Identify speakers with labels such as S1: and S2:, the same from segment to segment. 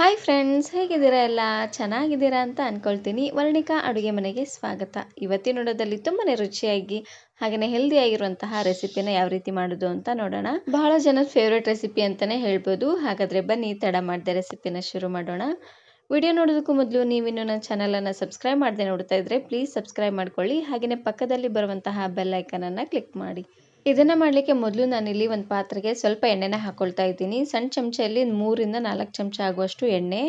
S1: Hi friends ಹೇಗಿದ್ದೀರಾ ಎಲ್ಲ? ಚೆನ್ನಾಗಿದ್ದೀರಾ ಅಂತ ಅಂದ್ಕೊಳ್ತೀನಿ ವರ್ಣಿಕಾ ಅಡುಗೆ ಮನೆಗೆ ಸ್ವಾಗತ. ಇವತ್ತಿನ ನೋಡೋದಲ್ಲಿ ತುಂಬಾ ರುಚಿಯಾಗಿ ಹಾಗೆಯೇ ಹೆಲ್ದಿಯಾಗಿರುವಂತಹ ರೆಸಿಪಿನ ಯಾವ ರೀತಿ ಮಾಡೋದು ಅಂತ ನೋಡೋಣ. ಬಹಳ ಜನದ ಫೇವ್ರೇಟ್ ರೆಸಿಪಿ ಅಂತಲೇ ಹೇಳ್ಬೋದು. ಹಾಗಾದರೆ ಬನ್ನಿ, ತಡ ಮಾಡಿದೆ ರೆಸಿಪಿನ ಶುರು ಮಾಡೋಣ. ವಿಡಿಯೋ ನೋಡೋದಕ್ಕೂ ಮೊದಲು ನೀವಿನ್ನೂ ನನ್ನ ಚಾನಲನ್ನು ಸಬ್ಸ್ಕ್ರೈಬ್ ಮಾಡದೆ ನೋಡ್ತಾ ಇದ್ದರೆ ಪ್ಲೀಸ್ ಸಬ್ಸ್ಕ್ರೈಬ್ ಮಾಡ್ಕೊಳ್ಳಿ. ಹಾಗೆಯೇ ಪಕ್ಕದಲ್ಲಿ ಬರುವಂತಹ ಬೆಲ್ ಐಕನನ್ನು ಕ್ಲಿಕ್ ಮಾಡಿ. ಇದನ್ನು ಮಾಡಲಿಕ್ಕೆ ಮೊದಲು ನಾನಿಲ್ಲಿ ಒಂದು ಪಾತ್ರೆಗೆ ಸ್ವಲ್ಪ ಎಣ್ಣೆನ ಹಾಕ್ಕೊಳ್ತಾ ಇದ್ದೀನಿ. ಸಣ್ಣ ಚಮಚದಲ್ಲಿ ಮೂರಿಂದ ನಾಲ್ಕು ಚಮಚ ಆಗುವಷ್ಟು ಎಣ್ಣೆ,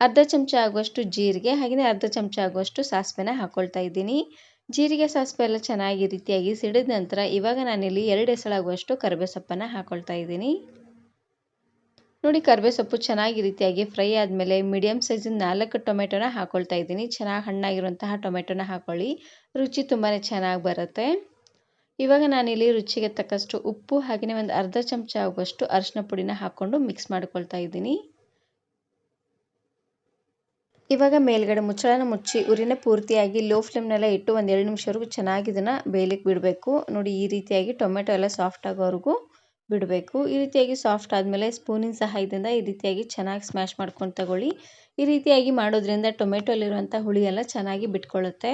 S1: ಅರ್ಧ ಚಮಚ ಆಗುವಷ್ಟು ಜೀರಿಗೆ ಹಾಗೆಯೇ ಅರ್ಧ ಚಮಚ ಆಗುವಷ್ಟು ಸಾಸಿವೆನ ಹಾಕ್ಕೊಳ್ತಾ ಇದ್ದೀನಿ. ಜೀರಿಗೆ, ಸಾಸಿವೆ ಎಲ್ಲ ಚೆನ್ನಾಗಿ ರೀತಿಯಾಗಿ ಸಿಡಿದ ನಂತರ ಇವಾಗ ನಾನಿಲ್ಲಿ ಎರಡು ಎಸಳಾಗುವಷ್ಟು ಕರಿಬೇ ಸೊಪ್ಪನ್ನು ಹಾಕ್ಕೊಳ್ತಾ ಇದ್ದೀನಿ. ನೋಡಿ ಕರಿಬೇ ಸೊಪ್ಪು ಚೆನ್ನಾಗಿ ರೀತಿಯಾಗಿ ಫ್ರೈ ಆದಮೇಲೆ ಮೀಡಿಯಮ್ ಸೈಜಿನ ನಾಲ್ಕು ಟೊಮೆಟೊನ ಹಾಕ್ಕೊಳ್ತಾ ಇದ್ದೀನಿ. ಚೆನ್ನಾಗಿ ಹಣ್ಣಾಗಿರುವಂತಹ ಟೊಮೆಟೊನ ಹಾಕ್ಕೊಳ್ಳಿ ರುಚಿ ತುಂಬಾ ಚೆನ್ನಾಗಿ ಬರುತ್ತೆ. ಇವಾಗ ನಾನಿಲ್ಲಿ ರುಚಿಗೆ ತಕ್ಕಷ್ಟು ಉಪ್ಪು ಹಾಗೆಯೇ ಒಂದು ಅರ್ಧ ಚಮಚ ಆಗುವಷ್ಟು ಅರಿಶಿನ ಪುಡಿನ ಹಾಕ್ಕೊಂಡು ಮಿಕ್ಸ್ ಮಾಡ್ಕೊಳ್ತಾ ಇದ್ದೀನಿ. ಇವಾಗ ಮೇಲ್ಗಡೆ ಮುಚ್ಚಳನ ಮುಚ್ಚಿ ಉರಿನ ಪೂರ್ತಿಯಾಗಿ ಲೋ ಫ್ಲೇಮ್ನೆಲ್ಲ ಇಟ್ಟು ಒಂದು ಎರಡು ನಿಮಿಷವರೆಗೂ ಚೆನ್ನಾಗಿ ಇದನ್ನು ಬೇಯಲಿಕ್ಕೆ ಬಿಡಬೇಕು. ನೋಡಿ ಈ ರೀತಿಯಾಗಿ ಟೊಮೆಟೊ ಎಲ್ಲ ಸಾಫ್ಟ್ ಆಗೋವರೆಗೂ ಬಿಡಬೇಕು. ಈ ರೀತಿಯಾಗಿ ಸಾಫ್ಟ್ ಆದಮೇಲೆ ಸ್ಪೂನಿನ ಸಹಾಯದಿಂದ ಈ ರೀತಿಯಾಗಿ ಚೆನ್ನಾಗಿ ಸ್ಮ್ಯಾಶ್ ಮಾಡ್ಕೊಂಡು ತಗೊಳ್ಳಿ. ಈ ರೀತಿಯಾಗಿ ಮಾಡೋದ್ರಿಂದ ಟೊಮೆಟೊಲಿರುವಂಥ ಹುಳಿ ಎಲ್ಲ ಚೆನ್ನಾಗಿ ಬಿಟ್ಕೊಳ್ಳುತ್ತೆ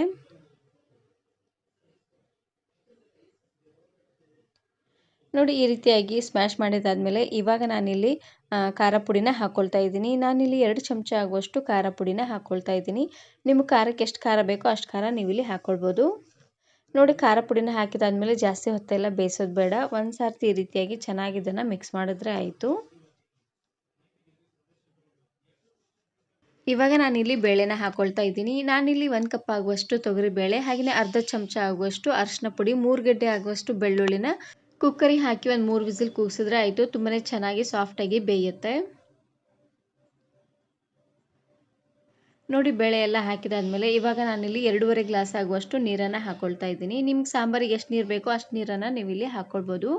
S1: ನೋಡಿ, ಈ ರೀತಿಯಾಗಿ ಸ್ಮ್ಯಾಶ್ ಮಾಡಿದಾದಮೇಲೆ ಇವಾಗ ನಾನಿಲ್ಲಿ ಖಾರ ಪುಡಿನ ಹಾಕ್ಕೊಳ್ತಾ ಇದ್ದೀನಿ. ನಾನಿಲ್ಲಿ ಎರಡು ಚಮಚ ಆಗುವಷ್ಟು ಖಾರ ಪುಡಿನ ಹಾಕ್ಕೊಳ್ತಾ ಇದ್ದೀನಿ. ನಿಮಗೆ ಖಾರಕ್ಕೆ ಎಷ್ಟು ಖಾರ ಬೇಕೋ ಅಷ್ಟು ಖಾರ ನೀವಿಲ್ಲಿ ಹಾಕ್ಕೊಳ್ಬೋದು ನೋಡಿ, ಖಾರ ಪುಡಿನ ಹಾಕಿದಾದ್ಮೇಲೆ ಜಾಸ್ತಿ ಹೊತ್ತೆಲ್ಲ ಬೇಯಿಸೋದು ಬೇಡ. ಒಂದು ಸಾರ್ತಿ ಈ ರೀತಿಯಾಗಿ ಚೆನ್ನಾಗಿ ಇದನ್ನು ಮಿಕ್ಸ್ ಮಾಡಿದ್ರೆ ಆಯಿತು. ಇವಾಗ ನಾನಿಲ್ಲಿ ಬೇಳೆನ ಹಾಕ್ಕೊಳ್ತಾ ಇದ್ದೀನಿ. ನಾನಿಲ್ಲಿ ಒಂದು ಕಪ್ ಆಗುವಷ್ಟು ತೊಗರಿಬೇಳೆ ಹಾಗೆಯೇ ಅರ್ಧ ಚಮಚ ಆಗುವಷ್ಟು ಅರಿಶಿನ ಪುಡಿ ಮೂರು ಗಡ್ಡೆ ಆಗುವಷ್ಟು ಬೆಳ್ಳುಳ್ಳಿನ ಕುಕ್ಕರಿಗೆ ಹಾಕಿ ಒಂದು ಮೂರು ವಿಸಿಲ್ ಕೂಗಿಸಿದ್ರೆ ಆಯಿತು. ತುಂಬಾ ಚೆನ್ನಾಗಿ ಸಾಫ್ಟಾಗಿ ಬೇಯುತ್ತೆ. ನೋಡಿ, ಬೇಳೆ ಎಲ್ಲ ಹಾಕಿದಾದ್ಮೇಲೆ ಇವಾಗ ನಾನಿಲ್ಲಿ ಎರಡೂವರೆ ಗ್ಲಾಸ್ ಆಗುವಷ್ಟು ನೀರನ್ನು ಹಾಕ್ಕೊಳ್ತಾ ಇದ್ದೀನಿ. ನಿಮ್ಗೆ ಸಾಂಬಾರಿಗೆ ಎಷ್ಟು ನೀರು ಬೇಕೋ ಅಷ್ಟು ನೀರನ್ನು ನೀವು ಇಲ್ಲಿ ಹಾಕ್ಕೊಳ್ಬೋದು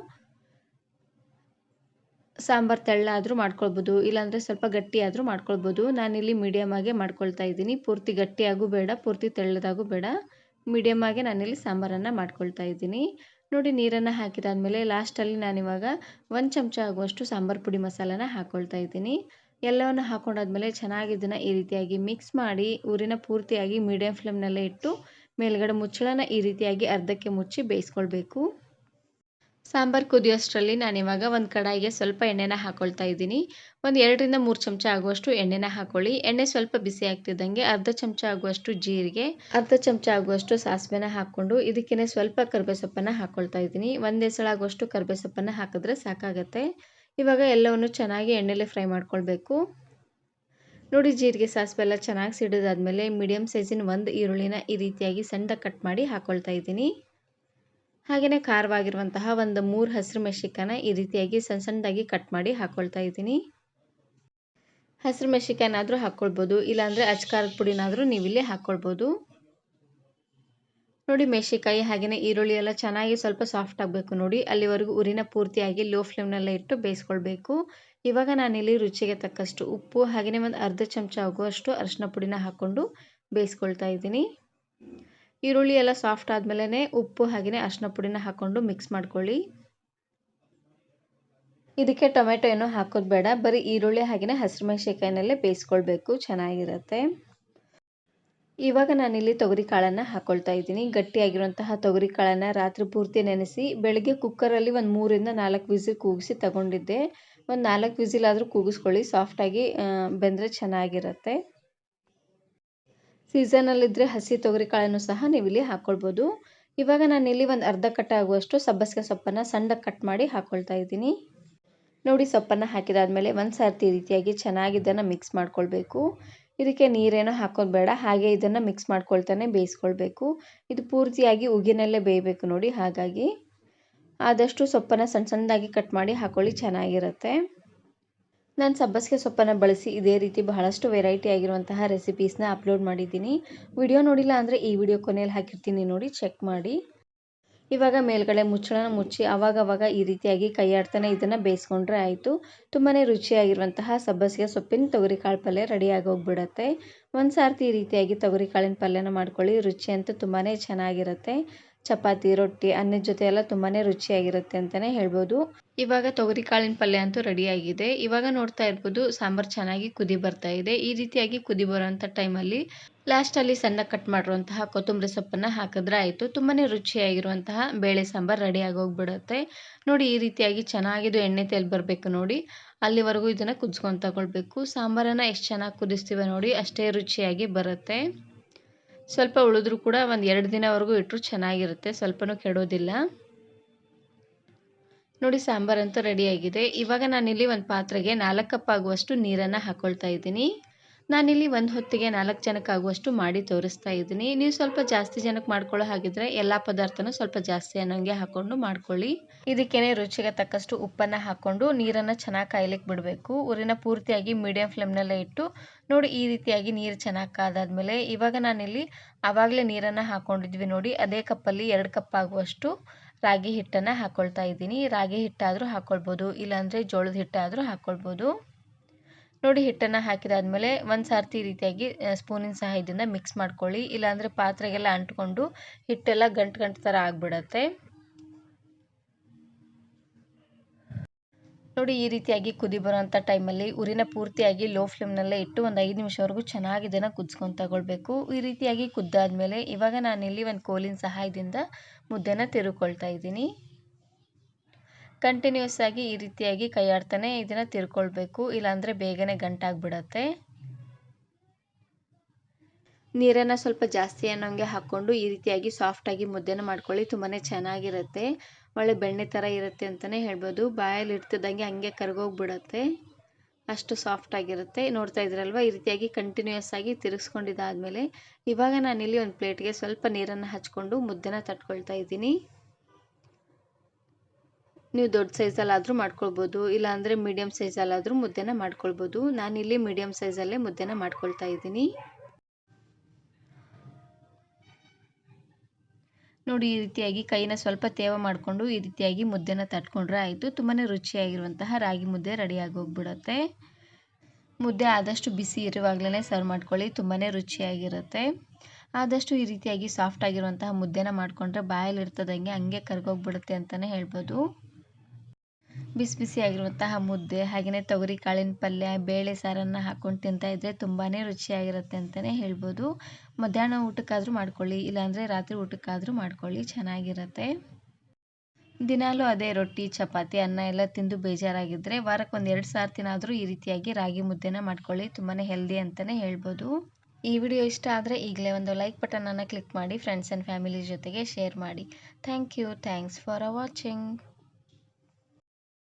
S1: ಸಾಂಬಾರು ತೆಳ್ಳಾದರೂ ಮಾಡ್ಕೊಳ್ಬೋದು, ಇಲ್ಲಾಂದರೆ ಸ್ವಲ್ಪ ಗಟ್ಟಿಯಾದರೂ ಮಾಡ್ಕೊಳ್ಬೋದು. ನಾನಿಲ್ಲಿ ಮೀಡಿಯಮ್ ಆಗಿ ಮಾಡ್ಕೊಳ್ತಾ ಇದ್ದೀನಿ. ಪೂರ್ತಿ ಗಟ್ಟಿಯಾಗೂ ಬೇಡ, ಪೂರ್ತಿ ತೆಳ್ಳದಾಗೂ ಬೇಡ. ಮೀಡಿಯಮ್ ಆಗಿ ನಾನಿಲ್ಲಿ ಸಾಂಬಾರನ್ನು ಮಾಡ್ಕೊಳ್ತಾ ಇದ್ದೀನಿ. ನೋಡಿ ನೀರನ್ನು ಹಾಕಿದಾದಮೇಲೆ ಲಾಸ್ಟಲ್ಲಿ ನಾನಿವಾಗ ಒಂದು ಚಮಚ ಆಗುವಷ್ಟು ಸಾಂಬಾರು ಪುಡಿ ಮಸಾಲಾನ ಹಾಕ್ಕೊಳ್ತಾ ಇದ್ದೀನಿ. ಎಲ್ಲವನ್ನು ಹಾಕ್ಕೊಂಡಾದ್ಮೇಲೆ ಚೆನ್ನಾಗಿ ಇದನ್ನು ಈ ರೀತಿಯಾಗಿ ಮಿಕ್ಸ್ ಮಾಡಿ ಊರಿನ ಪೂರ್ತಿಯಾಗಿ ಮೀಡಿಯಮ್ ಫ್ಲೇಮ್ನಲ್ಲೇ ಇಟ್ಟು ಮೇಲ್ಗಡೆ ಮುಚ್ಚಳನ ಈ ರೀತಿಯಾಗಿ ಅರ್ಧಕ್ಕೆ ಮುಚ್ಚಿ ಬೇಯಿಸ್ಕೊಳ್ಬೇಕು. ಸಾಂಬಾರು ಕುದಿಯೋಷ್ಟರಲ್ಲಿ ನಾನಿವಾಗ ಒಂದು ಕಡಾಯಿಗೆ ಸ್ವಲ್ಪ ಎಣ್ಣೆನ ಹಾಕ್ಕೊಳ್ತಾ ಇದ್ದೀನಿ. ಒಂದು ಎರಡರಿಂದ ಮೂರು ಚಮಚ ಆಗುವಷ್ಟು ಎಣ್ಣೆನ ಹಾಕ್ಕೊಳ್ಳಿ ಎಣ್ಣೆ ಸ್ವಲ್ಪ ಬಿಸಿ ಆಗ್ತಿದ್ದಂಗೆ ಅರ್ಧ ಚಮಚ ಆಗುವಷ್ಟು ಜೀರಿಗೆ, ಅರ್ಧ ಚಮಚ ಆಗುವಷ್ಟು ಸಾಸಿವೆನ ಹಾಕ್ಕೊಂಡು ಇದಕ್ಕೇ ಸ್ವಲ್ಪ ಕರ್ಬೇ ಸೊಪ್ಪನ್ನು ಹಾಕ್ಕೊಳ್ತಾ ಇದ್ದೀನಿ. ಸಲ ಆಗುವಷ್ಟು ಕರ್ಬೇ ಸೊಪ್ಪನ್ನು ಹಾಕಿದ್ರೆ ಸಾಕಾಗತ್ತೆ. ಇವಾಗ ಎಲ್ಲವನ್ನು ಚೆನ್ನಾಗಿ ಎಣ್ಣೆಲೆ ಫ್ರೈ ಮಾಡ್ಕೊಳ್ಬೇಕು. ನೋಡಿ ಜೀರಿಗೆ, ಸಾಸಿವೆ ಎಲ್ಲ ಚೆನ್ನಾಗಿ ಸಿಡಿದಾದ್ಮೇಲೆ ಮೀಡಿಯಮ್ ಸೈಜಿನ ಒಂದು ಈರುಳ್ಳಿನ ಈ ರೀತಿಯಾಗಿ ಸಣ್ಣ ಕಟ್ ಮಾಡಿ ಹಾಕ್ಕೊಳ್ತಾ ಇದ್ದೀನಿ. ಹಾಗೆಯೇ ಖಾರವಾಗಿರುವಂತಹ ಒಂದು ಮೂರು ಹಸಿರು ಮೆಣಸಿಕಾನ ಈ ರೀತಿಯಾಗಿ ಸಣ್ಣ ಸಣ್ಣದಾಗಿ ಕಟ್ ಮಾಡಿ ಹಾಕ್ಕೊಳ್ತಾ ಇದ್ದೀನಿ. ಹಸಿರು ಮೆಣಸಿಕಾಯನ್ನಾದರೂ ಹಾಕ್ಕೊಳ್ಬೋದು ಇಲ್ಲಾಂದರೆ ಅಚ್ಕಾರದ ಪುಡಿನಾದರೂ ನೀವಿಲ್ಲಿ ಹಾಕ್ಕೊಳ್ಬೋದು ನೋಡಿ ಮೆಣಸಿಕಾಯಿ ಹಾಗೆಯೇ ಈರುಳ್ಳಿ ಎಲ್ಲ ಚೆನ್ನಾಗಿ ಸ್ವಲ್ಪ ಸಾಫ್ಟ್ ಆಗಬೇಕು ನೋಡಿ. ಅಲ್ಲಿವರೆಗೂ ಉರಿನ ಪೂರ್ತಿಯಾಗಿ ಲೋ ಫ್ಲೇಮ್ನೆಲ್ಲ ಇಟ್ಟು ಬೇಯಿಸ್ಕೊಳ್ಬೇಕು. ಇವಾಗ ನಾನಿಲ್ಲಿ ರುಚಿಗೆ ತಕ್ಕಷ್ಟು ಉಪ್ಪು ಹಾಗೆಯೇ ಒಂದು ಅರ್ಧ ಚಮಚ ಆಗುವಷ್ಟು ಅರಿಶಿನ ಪುಡಿನ ಹಾಕ್ಕೊಂಡು ಬೇಯಿಸ್ಕೊಳ್ತಾ ಇದ್ದೀನಿ. ಈರುಳ್ಳಿ ಎಲ್ಲ ಸಾಫ್ಟ್ ಆದಮೇಲೆ ಉಪ್ಪು ಹಾಗೆಯೇ ಅರಿಶಿನ ಪುಡಿನ ಹಾಕ್ಕೊಂಡು ಮಿಕ್ಸ್ ಮಾಡ್ಕೊಳ್ಳಿ. ಇದಕ್ಕೆ ಟೊಮೆಟೊ ಏನೂ ಹಾಕೋದು ಬೇಡ. ಬರೀ ಈರುಳ್ಳಿ ಹಾಗೆಯೇ ಹಸಿರು ಮೆಣಸಿಕಾಯಿನಲ್ಲೇ ಬೇಯಿಸ್ಕೊಳ್ಬೇಕು. ಚೆನ್ನಾಗಿರುತ್ತೆ. ಇವಾಗ ನಾನಿಲ್ಲಿ ತೊಗರಿ ಕಾಳನ್ನು ಹಾಕ್ಕೊಳ್ತಾ ಇದ್ದೀನಿ. ಗಟ್ಟಿಯಾಗಿರುವಂತಹ ತೊಗರಿ ಕಾಳನ್ನು ರಾತ್ರಿ ಪೂರ್ತಿ ನೆನೆಸಿ, ಬೆಳಗ್ಗೆ ಕುಕ್ಕರಲ್ಲಿ ಒಂದು ಮೂರಿಂದ ನಾಲ್ಕು ವಿಸಿಲ್ ಕೂಗಿಸಿ ತಗೊಂಡಿದ್ದೆ. ಒಂದು ನಾಲ್ಕು ವಿಸಿಲ್ ಆದರೂ ಕೂಗಿಸ್ಕೊಳ್ಳಿ. ಸಾಫ್ಟಾಗಿ ಬೆಂದರೆ ಚೆನ್ನಾಗಿರುತ್ತೆ. ಸೀಸನಲ್ಲಿದ್ದರೆ ಹಸಿ ತೊಗರಿ ಕಾಳನ್ನು ಸಹ ನೀವಿಲ್ಲಿ ಹಾಕ್ಕೊಳ್ಬೋದು ಇವಾಗ ಇಲ್ಲಿ ಒಂದು ಅರ್ಧ ಕಟ್ಟಾಗುವಷ್ಟು ಸಬ್ಬಸಿಗೆ ಸೊಪ್ಪನ್ನು ಸಣ್ಣ ಕಟ್ ಮಾಡಿ ಹಾಕ್ಕೊಳ್ತಾ ಇದ್ದೀನಿ. ನೋಡಿ ಸೊಪ್ಪನ್ನು ಹಾಕಿದಾದ್ಮೇಲೆ ಒಂದು ಸರ್ತಿ ರೀತಿಯಾಗಿ ಚೆನ್ನಾಗಿ ಇದನ್ನು ಮಿಕ್ಸ್ ಮಾಡ್ಕೊಳ್ಬೇಕು. ಇದಕ್ಕೆ ನೀರೇನೋ ಹಾಕೋದು ಬೇಡ, ಹಾಗೆ ಇದನ್ನು ಮಿಕ್ಸ್ ಮಾಡ್ಕೊಳ್ತಾನೆ ಬೇಯಿಸ್ಕೊಳ್ಬೇಕು. ಇದು ಪೂರ್ತಿಯಾಗಿ ಉಗಿನಲ್ಲೇ ಬೇಯಬೇಕು ನೋಡಿ ಹಾಗಾಗಿ. ಆದಷ್ಟು ಸೊಪ್ಪನ್ನು ಸಣ್ಣ ಸಣ್ಣದಾಗಿ ಕಟ್ ಮಾಡಿ ಹಾಕೊಳ್ಳಿ, ಚೆನ್ನಾಗಿರುತ್ತೆ. ನಾನು ಸಬ್ಬಸಿಗೆ ಸೊಪ್ಪನ್ನು ಬಳಸಿ ಇದೇ ರೀತಿ ಬಹಳಷ್ಟು ವೆರೈಟಿ ಆಗಿರುವಂತಹ ರೆಸಿಪೀಸ್ನ ಅಪ್ಲೋಡ್ ಮಾಡಿದ್ದೀನಿ. ವಿಡಿಯೋ ನೋಡಿಲ್ಲ ಅಂದರೆ ಈ ವಿಡಿಯೋ ಕೊನೆಯಲ್ಲಿ ಹಾಕಿರ್ತೀನಿ ನೋಡಿ ಚೆಕ್ ಮಾಡಿ. ಇವಾಗ ಮೇಲ್ಗಡೆ ಮುಚ್ಚಳನ ಮುಚ್ಚಿ ಅವಾಗವಾಗ ಈ ರೀತಿಯಾಗಿ ಕೈಯಾಡ್ತಾನೆ ಇದನ್ನು ಬೇಯಿಸ್ಕೊಂಡ್ರೆ ಆಯಿತು. ತುಂಬಾ ರುಚಿಯಾಗಿರುವಂತಹ ಸಬ್ಬಸಿಗೆ ಸೊಪ್ಪಿನ ತೊಗರಿಕಾಳು ಪಲ್ಯ ರೆಡಿಯಾಗಿ ಹೋಗ್ಬಿಡತ್ತೆ. ಒಂದು ಸಾರ್ತಿ ಈ ರೀತಿಯಾಗಿ ತೊಗರಿಕಾಳಿನ ಪಲ್ಯನ ಮಾಡ್ಕೊಳ್ಳಿ, ರುಚಿ ಅಂತೂ ತುಂಬಾ ಚೆನ್ನಾಗಿರುತ್ತೆ. ಚಪಾತಿ, ರೊಟ್ಟಿ, ಅನ್ನದ ಜೊತೆ ಎಲ್ಲ ತುಂಬಾ ರುಚಿಯಾಗಿರುತ್ತೆ ಅಂತಲೇ ಹೇಳ್ಬೋದು. ಇವಾಗ ತೊಗರಿ ಕಾಳಿನ ಪಲ್ಯ ಅಂತೂ ರೆಡಿಯಾಗಿದೆ ಇವಾಗ ನೋಡ್ತಾ ಇರ್ಬೋದು ಸಾಂಬಾರು ಚೆನ್ನಾಗಿ ಕುದಿ ಬರ್ತಾ ಇದೆ. ಈ ರೀತಿಯಾಗಿ ಕುದಿ ಬರೋಂಥ ಟೈಮಲ್ಲಿ ಲಾಸ್ಟಲ್ಲಿ ಸಣ್ಣ ಕಟ್ ಮಾಡಿರುವಂತಹ ಕೊತ್ತಂಬರಿ ಸೊಪ್ಪನ್ನು ಹಾಕಿದ್ರೆ ಆಯಿತು. ತುಂಬಾ ರುಚಿಯಾಗಿರುವಂತಹ ಬೇಳೆ ಸಾಂಬಾರು ರೆಡಿಯಾಗಿ ಹೋಗ್ಬಿಡುತ್ತೆ. ನೋಡಿ ಈ ರೀತಿಯಾಗಿ ಚೆನ್ನಾಗಿದ್ದು ಎಣ್ಣೆ ತೆಲ್ ಬರಬೇಕು ನೋಡಿ. ಅಲ್ಲಿವರೆಗೂ ಇದನ್ನು ಕುದಿಸ್ಕೊಂಡು ತಗೊಳ್ಬೇಕು. ಸಾಂಬಾರನ್ನು ಎಷ್ಟು ಚೆನ್ನಾಗಿ ಕುದಿಸ್ತೀವಿ ನೋಡಿ ಅಷ್ಟೇ ರುಚಿಯಾಗಿ ಬರುತ್ತೆ. ಸ್ವಲ್ಪ ಉಳಿದ್ರೂ ಕೂಡ ಒಂದು ಎರಡು ದಿನವರೆಗೂ ಇಟ್ಟರು ಚೆನ್ನಾಗಿರುತ್ತೆ. ಸ್ವಲ್ಪನೂ ಕೆಡೋದಿಲ್ಲ. ನೋಡಿ ಸಾಂಬಾರಂತೂ ರೆಡಿಯಾಗಿದೆ ಇವಾಗ ನಾನಿಲ್ಲಿ ಒಂದು ಪಾತ್ರೆಗೆ ನಾಲ್ಕು ಕಪ್ ಆಗುವಷ್ಟು ನೀರನ್ನು ಹಾಕ್ಕೊಳ್ತಾ ಇದ್ದೀನಿ. ನಾನಿಲ್ಲಿ ಒಂದು ಹೊತ್ತಿಗೆ ನಾಲ್ಕು ಜನಕ್ಕೆ ಆಗುವಷ್ಟು ಮಾಡಿ ತೋರಿಸ್ತಾ ಇದ್ದೀನಿ. ನೀವು ಸ್ವಲ್ಪ ಜಾಸ್ತಿ ಜನಕ್ಕೆ ಮಾಡ್ಕೊಳ್ಳೋ ಹಾಗಿದ್ರೆ ಎಲ್ಲ ಪದಾರ್ಥನೂ ಸ್ವಲ್ಪ ಜಾಸ್ತಿ ಅನ್ನೋಂಗೆ ಹಾಕ್ಕೊಂಡು ಮಾಡ್ಕೊಳ್ಳಿ. ಇದಕ್ಕೇನೆ ರುಚಿಗೆ ತಕ್ಕಷ್ಟು ಉಪ್ಪನ್ನು ಹಾಕ್ಕೊಂಡು ನೀರನ್ನು ಚೆನ್ನಾಗಿ ಕಾಯ್ಲಿಕ್ಕೆ ಬಿಡಬೇಕು. ಊರಿನ ಪೂರ್ತಿಯಾಗಿ ಮೀಡಿಯಂ ಫ್ಲೇಮ್ನಲ್ಲೇ ಇಟ್ಟು ನೋಡಿ ಈ ರೀತಿಯಾಗಿ ನೀರು ಚೆನ್ನಾಗಿ ಕಾದಾದ್ಮೇಲೆ ಇವಾಗ ನಾನಿಲ್ಲಿ ಆವಾಗಲೇ ನೀರನ್ನು ಹಾಕ್ಕೊಂಡಿದ್ವಿ ನೋಡಿ, ಅದೇ ಕಪ್ಪಲ್ಲಿ ಎರಡು ಕಪ್ ಆಗುವಷ್ಟು ರಾಗಿ ಹಿಟ್ಟನ್ನು ಹಾಕ್ಕೊಳ್ತಾ ಇದ್ದೀನಿ. ರಾಗಿ ಹಿಟ್ಟಾದರೂ ಹಾಕ್ಕೊಳ್ಬೋದು ಇಲ್ಲಾಂದರೆ ಜೋಳದ ಹಿಟ್ಟಾದರೂ ಹಾಕ್ಕೊಳ್ಬೋದು ನೋಡಿ, ಹಿಟ್ಟನ್ನು ಹಾಕಿದಾದ್ಮೇಲೆ ಒಂದು ಸಾರ್ತಿ ರೀತಿಯಾಗಿ ಸ್ಪೂನಿನ ಸಹಾಯದಿಂದ ಮಿಕ್ಸ್ ಮಾಡ್ಕೊಳ್ಳಿ. ಇಲ್ಲಾಂದರೆ ಪಾತ್ರೆಗೆಲ್ಲ ಅಂಟ್ಕೊಂಡು ಹಿಟ್ಟೆಲ್ಲ ಗಂಟು ಗಂಟು ಥರ ಆಗಿಬಿಡತ್ತೆ. ನೋಡಿ, ಈ ರೀತಿಯಾಗಿ ಕುದಿ ಬರೋವಂಥ ಟೈಮಲ್ಲಿ ಉರಿನ ಪೂರ್ತಿಯಾಗಿ ಲೋ ಫ್ಲೇಮ್ನಲ್ಲೇ ಇಟ್ಟು ಒಂದು ಐದು ನಿಮಿಷವರೆಗೂ ಚೆನ್ನಾಗಿ ಇದನ್ನು ಕುದಿಸ್ಕೊಂಡು ತಗೊಳ್ಬೇಕು. ಈ ರೀತಿಯಾಗಿ ಕುದ್ದಾದ್ಮೇಲೆ ಇವಾಗ ನಾನಿಲ್ಲಿ ಒಂದು ಕೋಲಿನ ಸಹಾಯದಿಂದ ಮುದ್ದೆನ ತಿರುಕೊಳ್ತಾ ಇದ್ದೀನಿ. ಕಂಟಿನ್ಯೂಸ್ ಆಗಿ ಈ ರೀತಿಯಾಗಿ ಕೈಯಾಡ್ತಾನೆ ಇದನ್ನು ತಿರ್ಕೊಳ್ಬೇಕು. ಇಲ್ಲಾಂದರೆ ಬೇಗನೆ ಗಂಟಾಗ್ಬಿಡತ್ತೆ. ನೀರನ್ನು ಸ್ವಲ್ಪ ಜಾಸ್ತಿ ಅನ್ನೋಂಗೆ ಹಾಕ್ಕೊಂಡು ಈ ರೀತಿಯಾಗಿ ಸಾಫ್ಟಾಗಿ ಮುದ್ದೆನ ಮಾಡ್ಕೊಳ್ಳಿ. ತುಂಬಾ ಚೆನ್ನಾಗಿರುತ್ತೆ. ಒಳ್ಳೆ ಬೆಣ್ಣೆ ಥರ ಇರುತ್ತೆ ಅಂತಲೇ ಹೇಳ್ಬೋದು. ಬಾಯಲ್ಲಿ ಇಡ್ತಿದ್ದಂಗೆ ಹಂಗೆ ಕರಗೋಗ್ಬಿಡತ್ತೆ. ಅಷ್ಟು ಸಾಫ್ಟಾಗಿರುತ್ತೆ ನೋಡ್ತಾ ಇದ್ರಲ್ವ? ಈ ರೀತಿಯಾಗಿ ಕಂಟಿನ್ಯೂಯಸ್ ಆಗಿ ತಿರುಗಿಸ್ಕೊಂಡಿದ್ದಾದಮೇಲೆ ಇವಾಗ ನಾನಿಲ್ಲಿ ಒಂದು ಪ್ಲೇಟ್ಗೆ ಸ್ವಲ್ಪ ನೀರನ್ನು ಹಚ್ಕೊಂಡು ಮುದ್ದೆನ ತಟ್ಕೊಳ್ತಾ ಇದ್ದೀನಿ. ನೀವು ದೊಡ್ಡ ಸೈಜಲ್ಲಾದರೂ ಮಾಡ್ಕೊಳ್ಬೋದು. ಇಲ್ಲಾಂದರೆ ಮೀಡಿಯಮ್ ಸೈಜಲ್ಲಾದರೂ ಮುದ್ದೆನ ಮಾಡ್ಕೊಳ್ಬೋದು. ನಾನಿಲ್ಲಿ ಮೀಡಿಯಮ್ ಸೈಜಲ್ಲೇ ಮುದ್ದೆನ ಮಾಡ್ಕೊಳ್ತಾ ಇದ್ದೀನಿ. ನೋಡಿ ಈ ರೀತಿಯಾಗಿ ಕೈನ ಸ್ವಲ್ಪ ತೇವ ಮಾಡಿಕೊಂಡು ಈ ರೀತಿಯಾಗಿ ಮುದ್ದೆನ ತಟ್ಕೊಂಡ್ರೆ ಆಯಿತು. ತುಂಬಾ ರುಚಿಯಾಗಿರುವಂತಹ ರಾಗಿ ಮುದ್ದೆ ರೆಡಿಯಾಗಿ ಹೋಗ್ಬಿಡುತ್ತೆ ಮುದ್ದೆ ಆದಷ್ಟು ಬಿಸಿ ಇರುವಾಗಲೇ ಸರ್ವ್ ಮಾಡ್ಕೊಳ್ಳಿ ತುಂಬಾ ರುಚಿಯಾಗಿರುತ್ತೆ. ಆದಷ್ಟು ಈ ರೀತಿಯಾಗಿ ಸಾಫ್ಟ್ ಆಗಿರುವಂತಹ ಮುದ್ದೆನ ಮಾಡಿಕೊಂಡ್ರೆ ಬಾಯಲ್ಲಿ ಇರ್ತದಂಗೆ ಹಂಗೆ ಕರ್ಗೋಗ್ಬಿಡುತ್ತೆ ಅಂತಲೇ ಹೇಳ್ಬೋದು. ಬಿಸಿ ಬಿಸಿಯಾಗಿರುವಂತಹ ಮುದ್ದೆ ಹಾಗೆಯೇ ತೊಗರಿ, ಕಾಳಿನ ಪಲ್ಯ, ಬೇಳೆ ಸಾರನ್ನು ಹಾಕ್ಕೊಂಡು ತಿಂತಾ ಇದ್ದರೆ ತುಂಬಾ ರುಚಿಯಾಗಿರುತ್ತೆ ಅಂತಲೇ ಹೇಳ್ಬೋದು. ಮಧ್ಯಾಹ್ನ ಊಟಕ್ಕಾದರೂ ಮಾಡ್ಕೊಳ್ಳಿ, ಇಲ್ಲಾಂದರೆ ರಾತ್ರಿ ಊಟಕ್ಕಾದರೂ ಮಾಡ್ಕೊಳ್ಳಿ, ಚೆನ್ನಾಗಿರುತ್ತೆ. ದಿನಾಲೂ ಅದೇ ರೊಟ್ಟಿ, ಚಪಾತಿ, ಅನ್ನ ಎಲ್ಲ ತಿಂದು ಬೇಜಾರಾಗಿದ್ದರೆ ವಾರಕ್ಕೆ ಒಂದು ಎರಡು ತಿನ್ನಾದರೂ ಈ ರೀತಿಯಾಗಿ ರಾಗಿ ಮುದ್ದೆನ ಮಾಡ್ಕೊಳ್ಳಿ ತುಂಬಾ ಹೆಲ್ದಿ ಅಂತಲೇ ಹೇಳ್ಬೋದು. ಈ ವಿಡಿಯೋ ಇಷ್ಟ ಆದರೆ ಈಗಲೇ ಒಂದು ಲೈಕ್ ಬಟನನ್ನು ಕ್ಲಿಕ್ ಮಾಡಿ, ಫ್ರೆಂಡ್ಸ್ ಆ್ಯಂಡ್ ಫ್ಯಾಮಿಲಿ ಜೊತೆಗೆ ಶೇರ್ ಮಾಡಿ. Thank you, thanks for watching.